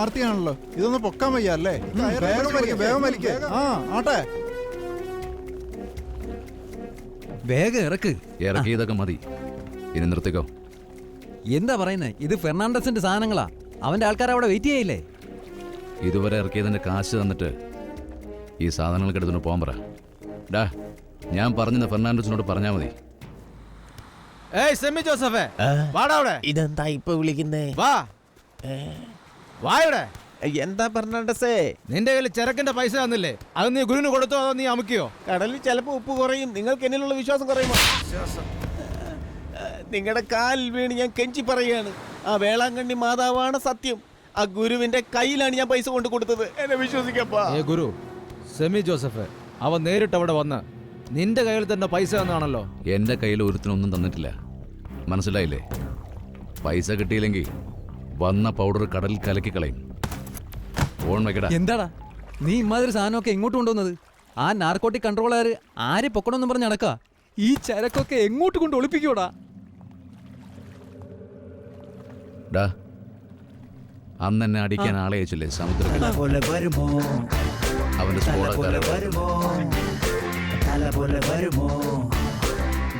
ആർത്തിയാണല്ലോ. ഇതൊന്ന് പൊക്കാൻ വയ്യ അല്ലേ? വേഗം വലിക്ക് വേഗം വലിക്ക്. ആ ആട്ടെ. വേഗം ഇറക്ക്. ഇറക്കിയതൊക്കെ മതി. ഇനി നിർത്തിക്കോ. എന്താ പറയുന്നത് ഇത് ഫെർണാണ്ടസിന്റെ സാധനങ്ങളാ. അവന്റെ ആൾക്കാർ അവിടെ വെയിറ്റ് ചെയ്യില്ലേ? ഇതുവരെ ഇറക്കിയതിന്റെ കാശ് തന്നിട്ട് ഈ സാധനങ്ങൾക്ക് എടുത്തുകൊണ്ട് പോകാൻ പറ. ഡാ ഞാൻ പറഞ്ഞത് ഫെർണാണ്ടസിനോട് പറഞ്ഞാൽ മതി. ഏയ് സെമി ജോസഫേ വാടാ അവിടെ. ഇതെന്താ ഇപ്പൊ വിളിക്കുന്നേ? വാ. വാ ഇവിടെ. എന്താ പറഞ്ഞേ നിന്റെ കയ്യിൽ ചെറുക്കന്റെ പൈസ തന്നില്ലേ? അത് നീ ഗുരുവിന് കൊടുത്തോ അതോ നീ അമുക്കിയോ? കടലിൽ ചിലപ്പോ ഉപ്പ് കുറയും. നിങ്ങൾക്ക് എന്നിലുള്ള വിശ്വാസം കുറയുമോ? നിങ്ങളുടെ കാലിൽ വീണ് ഞാൻ കെഞ്ചി പറയാണ് ആ വേളാങ്കണ്ണി മാതാവാണ് സത്യം. ആ ഗുരുവിന്റെ കയ്യിലാണ് ഞാൻ പൈസ കൊണ്ട് കൊടുത്തത്. എന്നെ വിശ്വസിക്കപ്പാ. ഏ ഗുരു സെമി ജോസഫ് അവൻ നേരിട്ട് അവിടെ വന്ന് നിന്റെ കയ്യിൽ തന്നെ പൈസ തന്നാണല്ലോ. എന്റെ കയ്യിൽ ഒരുത്തിനൊന്നും തന്നിട്ടില്ല. മനസ്സിലായില്ലേ? പൈസ കിട്ടിയില്ലെങ്കിൽ വന്ന പൗഡർ കടലിൽ കലക്കി കളയും. ഫോൺ വെക്കടാ. എന്താടാ? നീ ഇമാതിരി സാധനമൊക്കെ എങ്ങോട്ട് കൊണ്ടുവന്നത്? ആ നാർക്കോട്ടിക് കൺട്രോളർ ആരെ പൊക്കണമെന്നും പറഞ്ഞ് നടക്കുക ഈ ചരക്കൊക്കെ എങ്ങോട്ട് കൊണ്ട് ഒളിപ്പിക്കൂടാ ഡാ അന്ന് എന്നെ അടിക്കാൻ ആളെ അയച്ചില്ലേ? സമുദ്രത്തിൽ. പോലെ വരുമോ? അവന്റെ വരുമോ? തല പോലെ വരുമോ?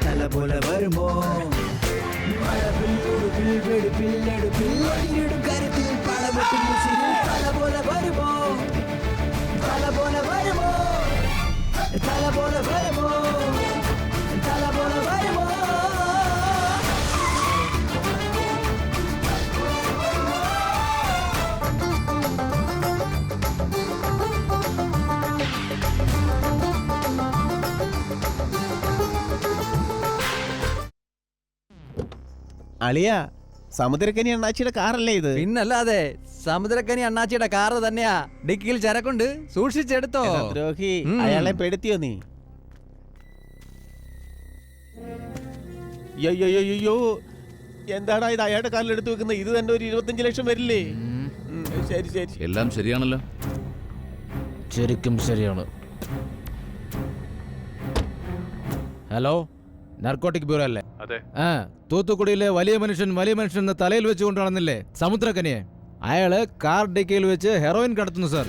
തല പോലെ വരുമോ? മഴവില്ലുടുപ്പിൽ വെടുപ്പില്ലെടുപ്പിൽ ഒളിഞ്ഞിടും കരുത്തിൽ പടവെട്ടും മുസിരിൽ തല പോലെ വരുമോ തല പോലെ വരുമോ തല പോലെ അളിയ സമുദ്രക്കനി അണ്ണാച്ചിയുടെ കാറല്ലേ ഇത്? പിന്നല്ലാതെ സമുദ്രക്കനി അണ്ണാച്ചിയുടെ കാറ് തന്നെയാ. ഡിക്കിയിൽ ചരക്കുണ്ട്. സൂക്ഷിച്ചെടുത്തോ. ദ്രോഹി. അയാളെ പെടുത്തിയോ നീ? അയ്യോ എന്താടാ ഇത് അയാളുടെ കാറിൽ എടുത്തു വെക്കുന്നത്? ഇത് തന്നെ ഒരു ഇരുപത്തഞ്ച് ലക്ഷം വരില്ലേ? ശരി ശരി. എല്ലാം ശരിയാണല്ലോ. ശരിക്കും ശരിയാണ്. ഹലോ? നാർക്കോട്ടിക് ബ്യൂറോ അല്ലേ? അതെ. ആ തൂത്തുക്കുടിയിലെ വലിയ മനുഷ്യൻ വലിയ മനുഷ്യൻ എന്ന തലയിൽ വെച്ച് കൊണ്ടുവന്നില്ലേ? സമുദ്രക്കനിയെ. അയാൾ കാർ ഡിക്കയിൽ വെച്ച് ഹെറോയിൻ കടത്തുന്നു സാർ.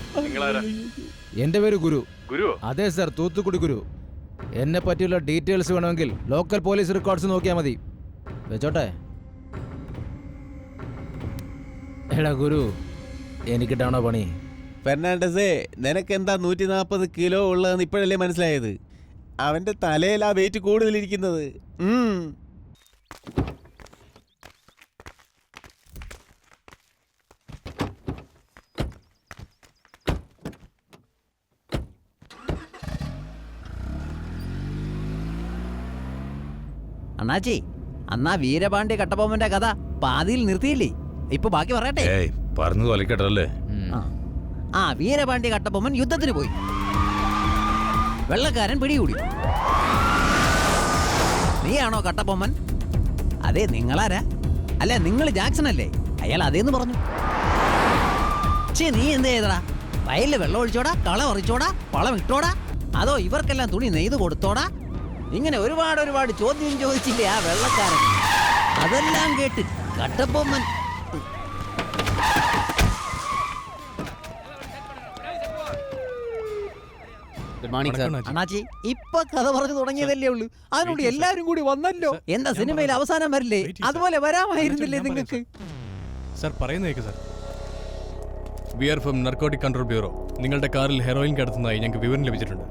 എന്റെ പേര് ഗുരു. ഗുരു അതെ സാർ തൂത്തുക്കുടി ഗുരു. എന്നെ പറ്റിയുള്ള ഡീറ്റെയിൽസ് വേണമെങ്കിൽ ലോക്കൽ പോലീസ് റെക്കോർഡ്സ് നോക്കിയാൽ മതി. വെച്ചോട്ടെ. എടാ ഗുരു എനിക്കിട്ടാണോ പണി? ഫെർണാണ്ടസേ നിനക്ക് എന്താ നൂറ്റി നാൽപ്പത് കിലോ ഉള്ളതെന്ന് ഇപ്പോഴല്ലേ മനസ്സിലായത്? അവന്റെ തലയിൽ ആ വെയിറ്റ് കൂടുതലിരിക്കുന്നത്. അണ്ണാച്ചി അന്നാ വീരപാണ്ഡ്യ കട്ടപ്പൊമ്മന്റെ കഥ പാതിയിൽ നിർത്തിയില്ലേ? ഇപ്പൊ ബാക്കി പറയട്ടെ. ഏയ് പറഞ്ഞു തൊലക്കട്ടല്ലേ? ആ. ആ വീരപാണ്ഡ്യ കട്ടപ്പൊമ്മൻ യുദ്ധത്തിന് പോയി. വെള്ളക്കാരൻ പിടികൂടി. നീയാണോ കട്ടപ്പൊമ്മൻ അതെ നിങ്ങളാരാ? അല്ല നിങ്ങൾ ജാക്സൺ അല്ലേ അയാൾ അതേന്ന് പറഞ്ഞു. ചേ നീ എന്ത് ചെയ്തടാ? വയലിൽ വെള്ളം ഒഴിച്ചോടാ കള ഒറിച്ചോടാ പളം ഇട്ടോടാ അതോ ഇവർക്കെല്ലാം തുണി നെയ്ത് കൊടുത്തോടാ? ഇങ്ങനെ ഒരുപാട് ഒരുപാട് ചോദ്യം ചോദിച്ചില്ലേ ആ വെള്ളക്കാരൻ? അതെല്ലാം കേട്ട് കട്ടപ്പൊമ്മൻ മോർണിംഗ് സാർ. അണ്ണാച്ചി ഇപ്പൊ കഥ പറഞ്ഞു തുടങ്ങിയതല്ലേ ഉള്ളൂ. അതിനോട് എല്ലാരും കൂടി വന്നല്ലോ. എന്താ സിനിമയിൽ അവസാനം വരില്ലേ? അതുപോലെ വരാമായിരുന്നില്ലേ നിങ്ങൾക്ക്? Sir പറയുന്നേക്ക് sir we are from narcotic control bureau നിങ്ങളുടെ കാറിൽ ഹെറോയിൻ കടത്തുന്നതായി ഞങ്ങൾക്ക് വിവരം ലഭിച്ചിട്ടുണ്ട്.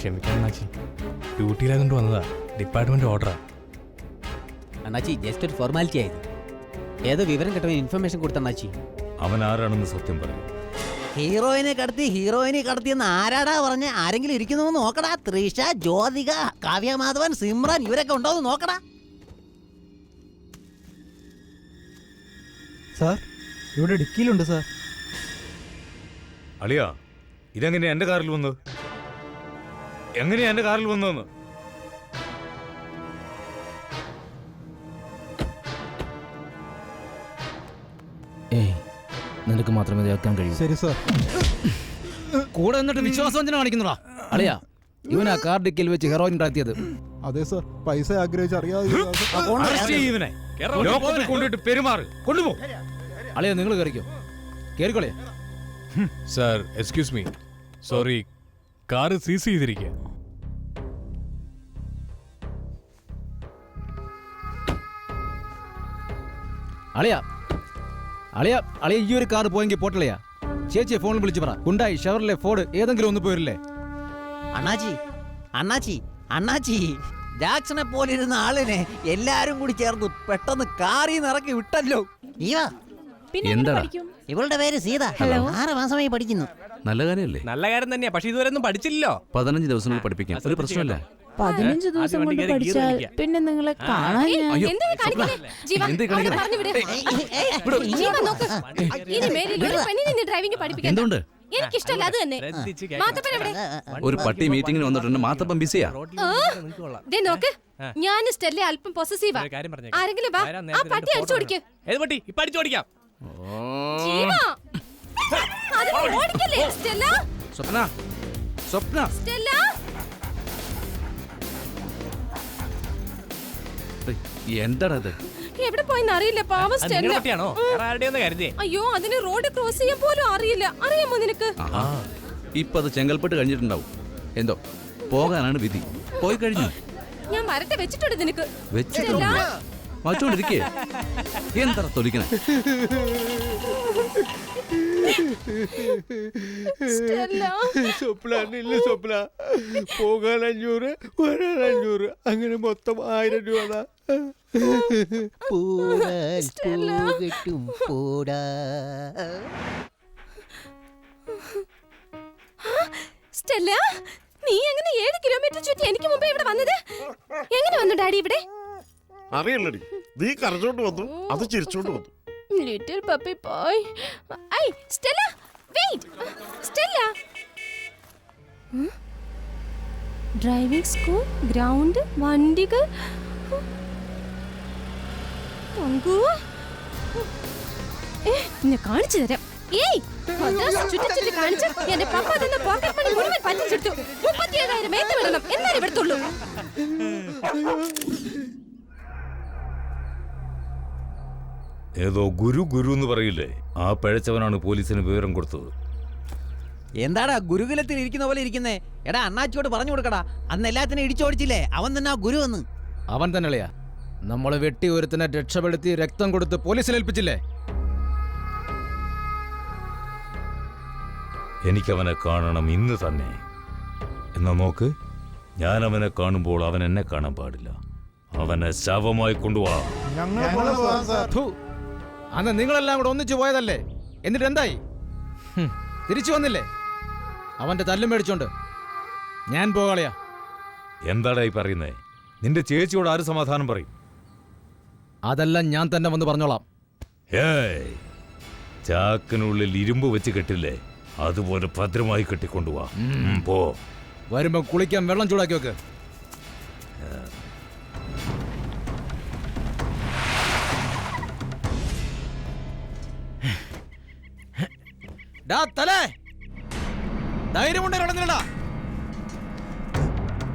ക്ഷമിക്കണം നാച്ചി ഡ്യൂട്ടിയിലായതുകൊണ്ട് വന്നതാ. ഡിപ്പാർട്ട്മെന്റ് ഓർഡറാ അണ്ണാച്ചി ജസ്റ്റ് ഒരു ഫോർമാലിറ്റി ആയത് ഏതോ വിവരം കിട്ടവൻ ഇൻഫർമേഷൻ കൊടുത്തണ്ണാച്ചി അവൻ ആരാണെന്ന് സത്യം പറയും. ഹീറോയിനെ കടത്തി ഹീറോയിനെ കടത്തിയെന്ന് ആരാടാ പറഞ്ഞ ആരെങ്കിലും ഇരിക്കുന്നു നോക്കടാ. ത്രിഷ ജ്യോതിക കാവ്യമാധവൻ സിമ്രാൻ ഇവരൊക്കെ ഉണ്ടോ എന്ന് നോക്കടാ. സാർ ഇവിടെ ഡിക്കിയിലുണ്ട് സാർ. അളിയാ ഇതെങ്ങനെയാ എന്റെ കാറിൽ വന്നത്? എങ്ങനെയാ എന്റെ കാറിൽ വന്നതെന്ന്? നിനക്ക് മാത്രമേ ഇത് കേൾക്കാൻ കഴിയൂ. ശരി സാർ കൂടെ നിന്നിട്ട് വിശ്വാസവഞ്ചന കാണിക്കുന്നടാ? അളിയാ ഇവനാ കാർ ഡിക്കിൽ വെച്ച് ഹെറോയിൻ കടത്തിയത് അതെ സാർ പൈസ ആഗ്രഹിച്ച് അറിയാതെ കൊണ്ടിട്ട് പെരുമാറ്. കൊണ്ടുപോ. അളിയ നിങ്ങൾ കയറിക്കോ കേറിക്കോളേ. Sir excuse me sorry car seize ചെയ്തിരിക്കുക അളിയ അളിയ അളിയ ഈ ഒരു കാർ പോയെങ്കിൽ പോട്ടളിയാ. ചേച്ചിയെ ഫോണിൽ വിളിച്ചു പറ. ഉണ്ടായി ഷവറിലെ ഫോർഡ് ഏതെങ്കിലും ഒന്ന് പോരില്ലേ? അണ്ണാച്ചി അണ്ണാച്ചി അണ്ണാച്ചി. ജാക്സനെ പോലെ ഇരുന്ന ആളിനെ എല്ലാരും കൂടി ചേർന്ന് പെട്ടെന്ന് കാറി നിറക്കി വിട്ടല്ലോ. ഈവാ എന്താടാ? ഇവളുടെ പേര് സീത. ആറ് മാസമായി പഠിക്കുന്നു. നല്ല കാര്യമല്ലേ? നല്ല കാര്യം തന്നെയാ പക്ഷെ ഇതുവരെ ഒന്നും പഠിച്ചില്ലല്ലോ. പതിനഞ്ച് ദിവസം കൊണ്ട് പഠിപ്പിക്കാം. ഒരു പ്രശ്നമില്ല. പതിനഞ്ച് ദിവസം കൊണ്ട് പഠിച്ചാൽ പിന്നെ നിങ്ങളെ കാണാൻ ഞാൻ അയ്യോ എന്താ ഈ കാണിക്കുന്നേ? ജീവ, എന്തേ അവളെ പറഞ്ഞു വിട്. ജീവ, നോക്ക്. ഇനി മേലിൽ ഒരു പെണ്ണിനെ നീ ഡ്രൈവിംഗ് പഠിപ്പിക്കണ്ട. എന്തുകൊണ്ട് എനിക്കിഷ്ടമല്ല അത് തന്നെ. മാത്തപ്പൻ എവിടെ? ഒരു പട്ടി മീറ്റിംഗിന് വന്നിട്ടുണ്ട്. മാത്തപ്പം ബിസിയാ ദേ നോക്ക്. ഞാൻ സ്റ്റെല്ല അല്പം പൊസസീവാ ആരെങ്കിലും വാ. ആ പട്ടി അടിച്ചു ഏത് പട്ടി? ഇപ്പൊ അടിച്ചോടിക്കാം ജീവ. ഓടിക്കല്ലേ? സ്റ്റെല്ല? സ്വപ്ന. സ്വപ്ന. സ്റ്റെല്ല? എന്താടാ ഇത് എവിടെ പോയെന്ന് അറിയില്ല പാവം സ്റ്റെല്ല പട്ടിയാണോ? വേറെ ആരുടെയൊന്ന് കരുതിയേ. അയ്യോ അതിന് റോഡ് ക്രോസ് ചെയ്യാൻ പോലും അറിയില്ല. അറിയാമോ നിനക്ക്. ഇപ്പൊ അത് ചെങ്കൽപ്പെട്ട് കഴിഞ്ഞിട്ടുണ്ടാവും. എന്തോ പോകാനാണ് വിധി. പോയി കഴിഞ്ഞു? ഞാൻ വരട്ടെ വെച്ചിട്ടുണ്ട് നിനക്ക്. വെച്ചിട്ടുണ്ട്? വച്ചോണ്ടിരിക്കേ എന്താ തൊലിക്കണേ? സ്റ്റെല്ല സ്വപ്ന സ്വപ്ന. പോകാൻ അഞ്ഞൂറ് വരാൻ അഞ്ഞൂറ്. അങ്ങനെ മൊത്തം ആയിരം രൂപ സ്റ്റെല്ല നീ എങ്ങനെ ഏഴ് കിലോമീറ്റർ ചുറ്റി എനിക്ക് മുമ്പേ ഇവിടെ വന്നത്? എങ്ങനെ വന്നു ഡാഡി ഇവിടെ? അറിയില്ലടി. നീ കരച്ചോണ്ട് വന്നു. അത് ചിരിച്ചോണ്ട് വന്നു. ലിറ്റിൽ പപ്പി പോയ് I Stella wait Stella driving school ground വണ്ടികൾ. ഞാൻ കാണിച്ചു തരാം. ഏയ് ചുറ്റി ചുറ്റി കാണിച്ച് എന്റെ പപ്പ തന്ന പോക്കറ്റ് മണി മുഴുവൻ പറ്റിച്ചെടുത്തു. മുപ്പത്തിയേഴായിരം ഏത്ത് വിടണം എന്നാലും ഇവിടത്തുള്ളൂ. ഏതോ ഗുരു ഗുരു എന്ന് പറയില്ലേ? ആ പഴച്ചവനാണ് പോലീസിന് വിവരം കൊടുത്തത്. എന്താടാ ഗുരുകുലത്തിൽ ഇരിക്കുന്ന പോലെ ഇരിക്കുന്നേ? എടാ അണ്ണാച്ചിയോട് പറഞ്ഞു കൊടുക്കടാ. അന്ന് എല്ലാത്തിനും ഇടിച്ചോടിച്ചില്ലേ? അവൻ തന്നെ ആ ഗുരു എന്ന്. അവൻ തന്നെ അളയാ നമ്മളെ വെട്ടി ഒരുത്തിനെ രക്ഷപ്പെടുത്തി രക്തം കൊടുത്ത് പോലീസിൽ ഏൽപ്പിച്ചില്ലേ? എനിക്കവനെ കാണണം ഇന്ന് തന്നെ. എന്നാ നോക്ക് ഞാൻ അവനെ കാണുമ്പോൾ അവൻ എന്നെ കാണാൻ പാടില്ല. അവനെ ശവമായി കൊണ്ടുപോവാ അന്ന് നിങ്ങളെല്ലാം കൂടെ ഒന്നിച്ചു പോയതല്ലേ? എന്നിട്ട് എന്തായി? തിരിച്ചു വന്നില്ലേ? അവന്റെ തല്ലും മേടിച്ചോണ്ട്. ഞാൻ പോകാളിയാ. എന്താടാ ഈ പറയുന്നേ? നിന്റെ ചേച്ചിയോട് ആര് സമാധാനം പറയും? അതെല്ലാം ഞാൻ തന്നെ വന്ന് പറഞ്ഞോളാം. ഏയ് ചാക്കിനുള്ളിൽ ഇരുമ്പ് വെച്ച് കെട്ടില്ലേ? അതുപോലെ ഭദ്രമായി കെട്ടിക്കൊണ്ടുപോവാ പോ. വരുമ്പോ കുളിക്കാൻ വെള്ളം ചൂടാക്കി വെക്ക്.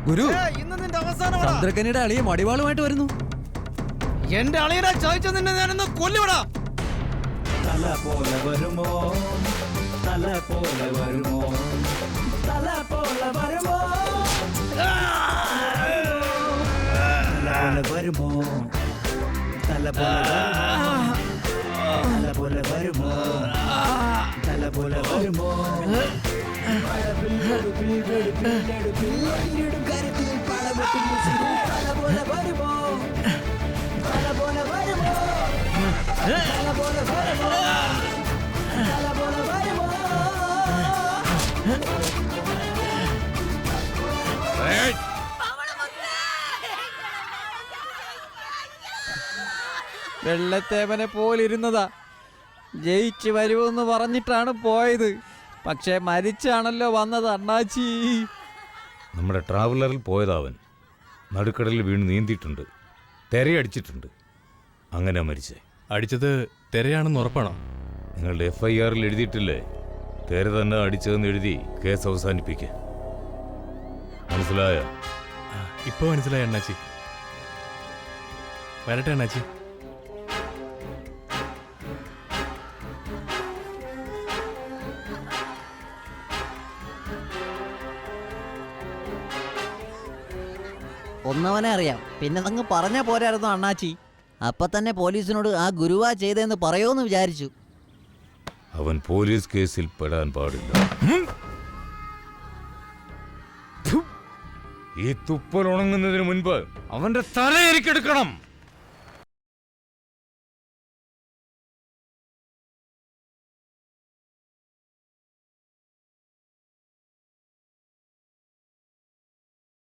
ഗുരു ഇന്ന് നിന്റെ അവസാനമാടാ. ചന്ദ്രക്കനിയുടെ അളിയെ മടിവാളുമായിട്ട് വരുന്നു. എന്റെ അളിയനെ ചോദിച്ച നിന്നെ ഞാനിന്ന് കൊല്ലുവിടാ. തല പോലെ വരുമോ? തല പോലെ വരുമോ? തല പോലെ വരുമോ? വരുമോ? തല പോലെ തല പോലെ വരുമോ? പോലെ വരുമോ വെള്ളത്തേവനെ പോലിരുന്നതാ. ജയിച്ചു വരുമെന്ന് പറഞ്ഞിട്ടാണ് പോയത്. പക്ഷേ മരിച്ചാണല്ലോ വന്നത് അണ്ണാച്ചി. നമ്മുടെ ട്രാവലറിൽ പോയതാവൻ നടുക്കടലിൽ വീണ് നീന്തിയിട്ടുണ്ട്. തെരയടിച്ചിട്ടുണ്ട്. അങ്ങനെ മരിച്ചേ. അടിച്ചത് തെരയാണെന്ന് ഉറപ്പാണോ? നിങ്ങളുടെ എഫ് ഐ ആറിൽ എഴുതിയിട്ടില്ലേ? തെര തന്നെ അടിച്ചതെന്ന് എഴുതി കേസ് അവസാനിപ്പിക്കുക മനസ്സിലായോ? ഇപ്പോൾ മനസ്സിലായി അണ്ണാച്ചി. വരട്ടെ അണ്ണാച്ചി. ഒന്നവനെ അറിയാം. പിന്നെ അങ്ങ് പറഞ്ഞ പോരായിരുന്നു അണ്ണാച്ചി. അപ്പൊ തന്നെ പോലീസിനോട് ആ ഗുരുവാ ചെയ്തെന്ന് പറയോന്ന് വിചാരിച്ചു. അവൻ പോലീസ് കേസിൽ പെടാൻ പാടില്ല. ഈ തുപ്പൽ ഉണങ്ങുന്നതിന് മുൻപ് അവന്റെ തല എനിക്കെടുക്കണം